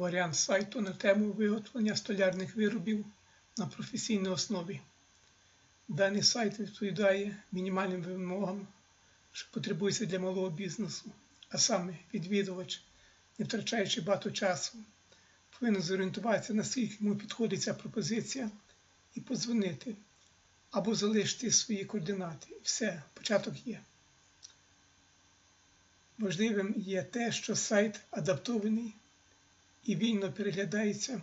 варіант сайту на тему виготовлення столярних виробів на професійній основі. Даний сайт відповідає мінімальним вимогам, що потребується для малого бізнесу, а саме відвідувач, не втрачаючи багато часу, повинен зорієнтуватися, наскільки йому підходить ця пропозиція, і подзвонити або залишити свої координати. Все, початок є. Важливим є те, що сайт адаптований і вільно переглядається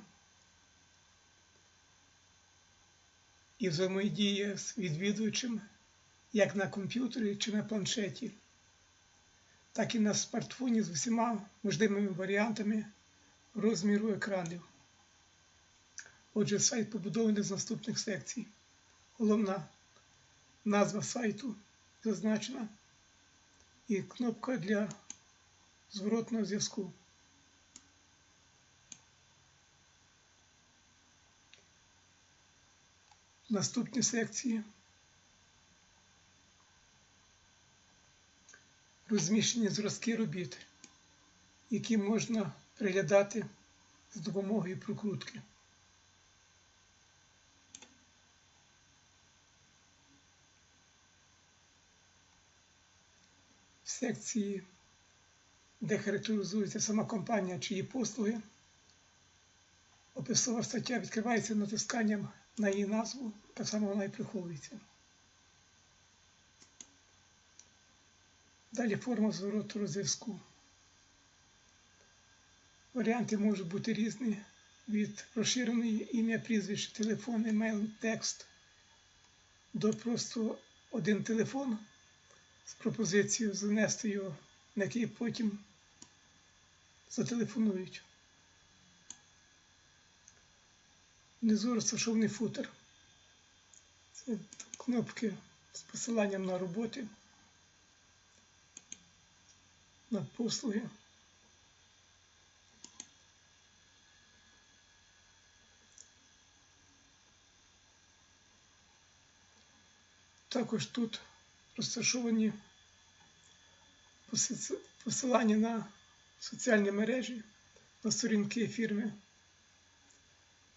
і взаємодіє з відвідувачем як на комп'ютері чи на планшеті, так і на смартфоні з усіма можливими варіантами розміру екранів. Отже, сайт побудований з наступних секцій. Головна назва сайту зазначена і кнопка для зворотного зв'язку. Наступні секції розміщені зразки робіт, які можна приглядати з допомогою прокрутки. В секції, де характеризується сама компанія чи її послуги, описова стаття відкривається натисканням на її назву, так само вона і приховується. Далі форма звороту зв'язку. Варіанти можуть бути різні від розширеної ім'я, прізвище, телефон, емейл, текст до просто один телефон з пропозицією занести його, на який потім зателефонують. Внизу розташований футер. Це кнопки з посиланням на роботи, на послуги. Також тут розташовані посилання на соціальні мережі, на сторінки фірми.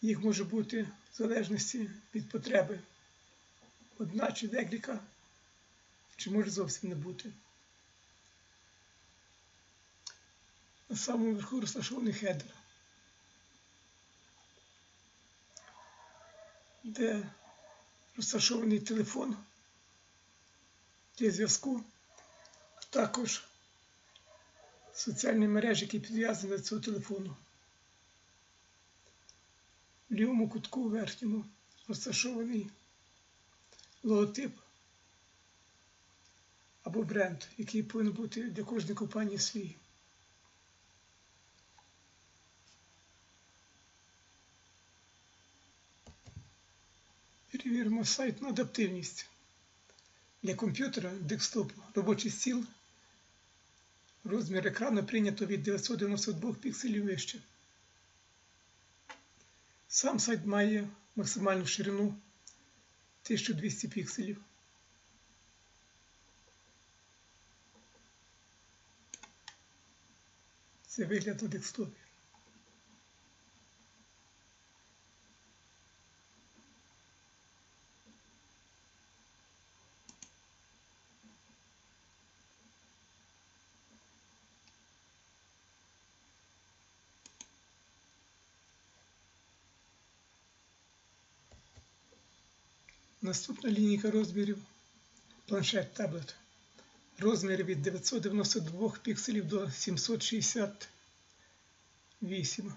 Їх може бути в залежності від потреби одна чи декілька, чи може зовсім не бути. На самому верху розташований хедер, де розташований телефон для зв'язку, а також соціальні мережі, які підв'язані до цього телефону. В лівому кутку верхньому розташований логотип або бренд, який повинен бути для кожної компанії свій. Перевіримо сайт на адаптивність. Для комп'ютера декстоп робочий стіл. Розмір екрану прийнято від 992 пікселів вище. Сам сайт має максимальну ширину 1200 пікселів. Це вигляд на декстопі. Наступна лінійка розмірів планшет таблет. Розміри від 992 пікселів до 768.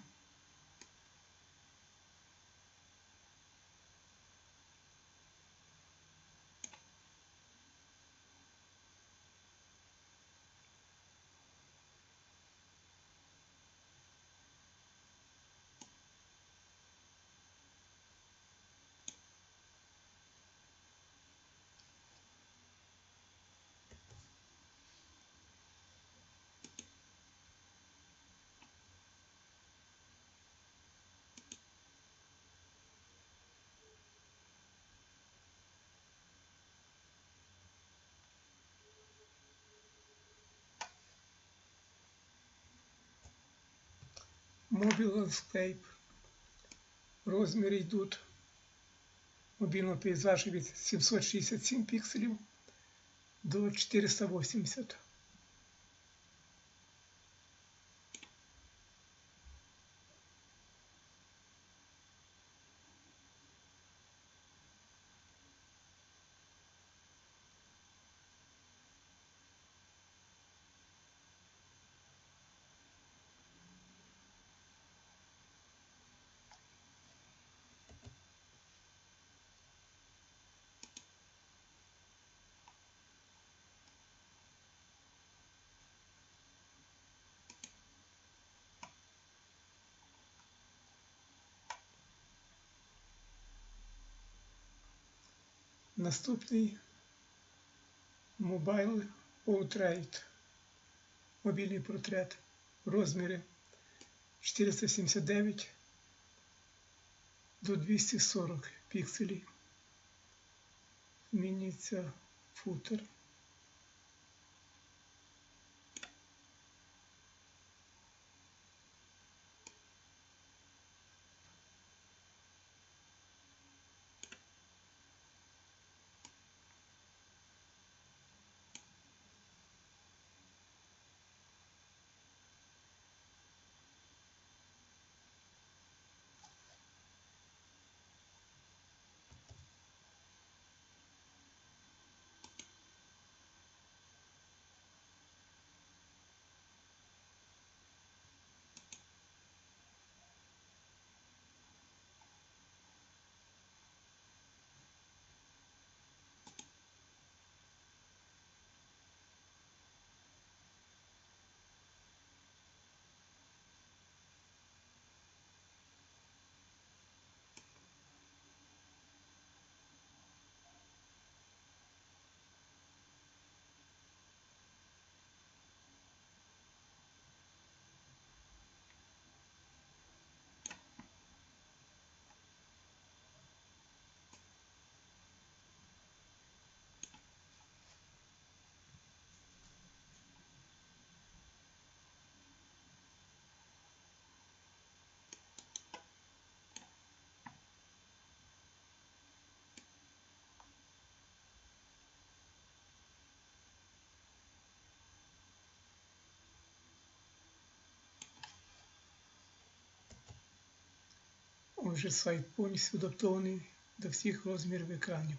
Mobile Landscape. Розміри йдуть. Мобільного пейзажу від 767 пікселів до 480. Наступний Mobile Outright. Мобільний портрет. Розміри 479 до 240 пікселів. Змінюється футер. Отже, сайт повністю адаптований до всіх розмірів екранів.